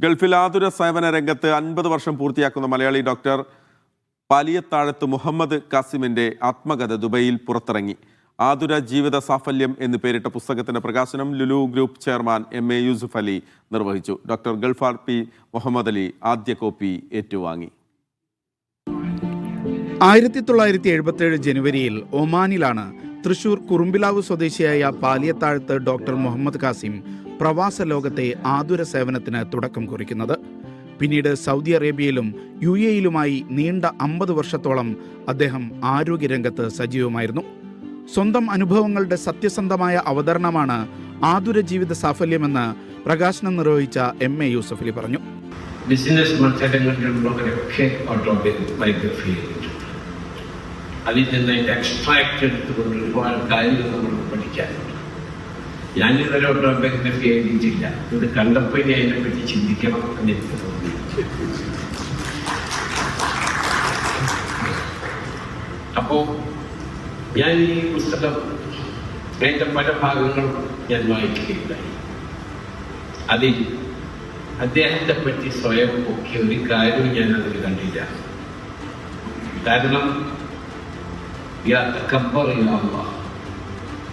ഗൾഫിൽ ആതുര സേവന രംഗത്ത് അൻപത് വർഷം പൂർത്തിയാക്കുന്ന മലയാളി ഡോക്ടർ പാലിയത്താഴത്ത് മുഹമ്മദ് കാസിമിന്റെ ആത്മകഥ ദുബൈയിൽ പുറത്തിറങ്ങി. ആതുര ജീവിത സാഫല്യം എന്ന് പേരിട്ട പുസ്തകത്തിന്റെ പ്രകാശനം Lulu group chairman M A Yusuf Ali നിർവഹിച്ചു. ഡോക്ടർ ഗൾഫാർ പി മുഹമ്മദ് അലി ആദ്യ കോപ്പി ഏറ്റുവാങ്ങി. ആയിരത്തി തൊള്ളായിരത്തി എഴുപത്തിയേഴ് ജനുവരിയിൽ ഒമാനിലാണ് തൃശൂർ കുറുമ്പിലാവ് സ്വദേശിയായ പാലിയത്താഴത്ത് ഡോക്ടർ മുഹമ്മദ് കാസിം പ്രവാസ ലോകത്തെ ആതുര സേവനത്തിന് തുടക്കം കുറിക്കുന്നത്. പിന്നീട് സൗദി അറേബ്യയിലും യു എയിലുമായി നീണ്ട അമ്പത് വർഷത്തോളം അദ്ദേഹം ആരോഗ്യരംഗത്ത് സജീവമായിരുന്നു. സ്വന്തം അനുഭവങ്ങളുടെ സത്യസന്ധമായ അവതരണമാണ് ആതുര ജീവിത സാഫല്യമെന്ന് പ്രകാശനം നിർവഹിച്ച എം എ യൂസഫലി പറഞ്ഞു. ബിസിനസ് മത്സരങ്ങളിലുള്ളവരൊക്കെ അതിൽ നിന്ന് എക്സ്ട്രാക്ട് എടുത്തുകൊണ്ട് ഒരുപാട് കാര്യങ്ങൾ നമ്മൾ പഠിക്കാനുണ്ട് ഞാനിതൊരു ഓട്ടോബയോഗ്രഫി എഴുതിയിട്ടില്ല ഇത് കണ്ടപ്പോൾ ഇനി അതിനെപ്പറ്റി ചിന്തിക്കണം എന്ന് എനിക്ക് തോന്നി. അപ്പോൾ ഞാൻ ഈ പുസ്തകം അതിന്റെ പല ഭാഗങ്ങളും ഞാൻ വായിക്കുകയുണ്ടായി. അതിൽ അദ്ദേഹത്തെ പറ്റി സ്വയം ഒക്കെ ഒരു കാര്യവും ഞാൻ അതിൽ കണ്ടില്ല. കാരണം യാ തക്കബ്ബർ.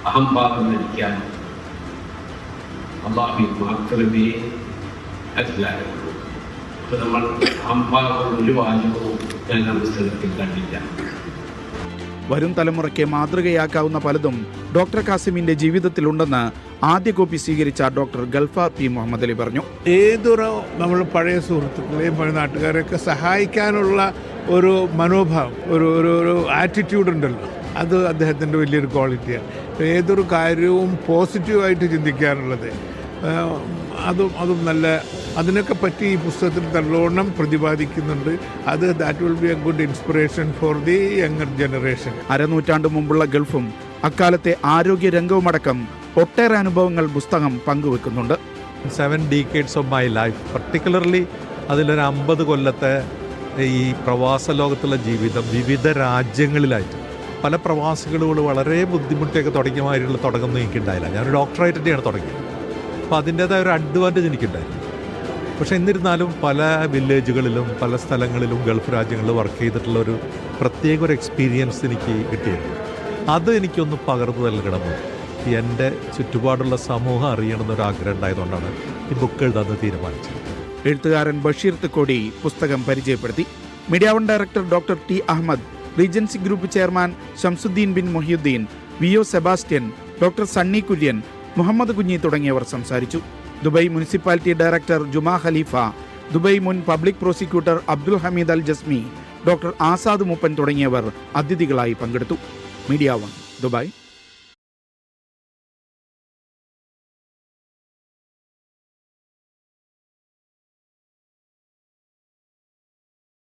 അഹംഭാവം ധരിക്കാൻ അള്ളാഹു മാത്രമേ അധികാരമുള്ളൂ അപ്പൊ നമ്മൾ അമ്പാകുന്ന ഒരു വാചകവും ഞാൻ ആ പുസ്തകത്തിൽ കണ്ടില്ല വരും തലമുറയ്ക്ക് മാതൃകയാക്കാവുന്ന പലതും ഡോക്ടർ കാസിമിന്റെ ജീവിതത്തിലുണ്ടെന്ന് ആദ്യ കോപ്പി സ്വീകരിച്ച ഡോക്ടർ ഗൾഫ പി മുഹമ്മദ് അലി പറഞ്ഞു. ഏതൊരു നമ്മൾ പഴയ സുഹൃത്തുക്കളെയും പഴയ നാട്ടുകാരെയൊക്കെ സഹായിക്കാനുള്ള ഒരു മനോഭാവം ഒരു ഒരു ഒരു ആറ്റിറ്റ്യൂഡ് ഉണ്ടല്ലോ. അത് അദ്ദേഹത്തിന്റെ വലിയൊരു ക്വാളിറ്റിയാണ് ഏതൊരു കാര്യവും പോസിറ്റീവായിട്ട് ചിന്തിക്കാനുള്ളത് അതും അതും നല്ല അതിനൊക്കെ പറ്റി ഈ പുസ്തകത്തിൽ നല്ലോണം പ്രതിപാദിക്കുന്നുണ്ട്. അത് that will be a good inspiration for the younger generation അരനൂറ്റാണ്ട് മുമ്പുള്ള ഗൾഫും അക്കാലത്തെ ആരോഗ്യ രംഗവുമടക്കം ഒട്ടേറെ അനുഭവങ്ങൾ പുസ്തകം പങ്കുവെക്കുന്നുണ്ട്. Seven decades of my life particularly അതിലൊരു അമ്പത് കൊല്ലത്തെ ഈ പ്രവാസ ലോകത്തുള്ള ജീവിതം വിവിധ രാജ്യങ്ങളിലായിട്ട്. പല പ്രവാസികളോട് വളരെ ബുദ്ധിമുട്ടിയൊക്കെ തുടങ്ങിയ മാതിരിയുള്ള തുടങ്ങുന്നത് എനിക്കുണ്ടായില്ല. ഞാനൊരു ഡോക്ടറായിട്ട് തന്നെയാണ് തുടങ്ങിയത്. അപ്പോൾ അതിന്റേതായ ഒരു അഡ്വാന്റേജ് എനിക്കുണ്ടായിരുന്നു. പക്ഷേ എന്നിരുന്നാലും പല വില്ലേജുകളിലും പല സ്ഥലങ്ങളിലും ഗൾഫ് രാജ്യങ്ങളിൽ വർക്ക് ചെയ്തിട്ടുള്ള ഒരു പ്രത്യേക ഒരു എക്സ്പീരിയൻസ് എനിക്ക് കിട്ടിയിരുന്നു അത് എനിക്കൊന്ന് പകർന്നു നൽകണമെന്ന് എന്റെ ചുറ്റുപാടുള്ള സമൂഹം അറിയണമെന്നൊരാഗ്രഹം ഉണ്ടായതുകൊണ്ടാണ് ഈ ബുക്ക് എഴുതാൻ തീരുമാനിച്ചത്. എഴുത്തുകാരൻ ബഷീർ തക്കോടി പുസ്തകം പരിചയപ്പെടുത്തി. Media one director doctor T Ahmed regency group chairman Shamsuddin bin Mohiyuddin V O Sebastian doctor Sunny Kurian Muhammad Kunhi തുടങ്ങിയവർ സംസാരിച്ചു. Dubai municipality director Juma Khalifa Dubai മുൻ public prosecutor Abdul Hamid Al Jasmi doctor Azad Moopen തുടങ്ങിയവർ അതിഥികളായി പങ്കെടുത്തു. Media one Dubai.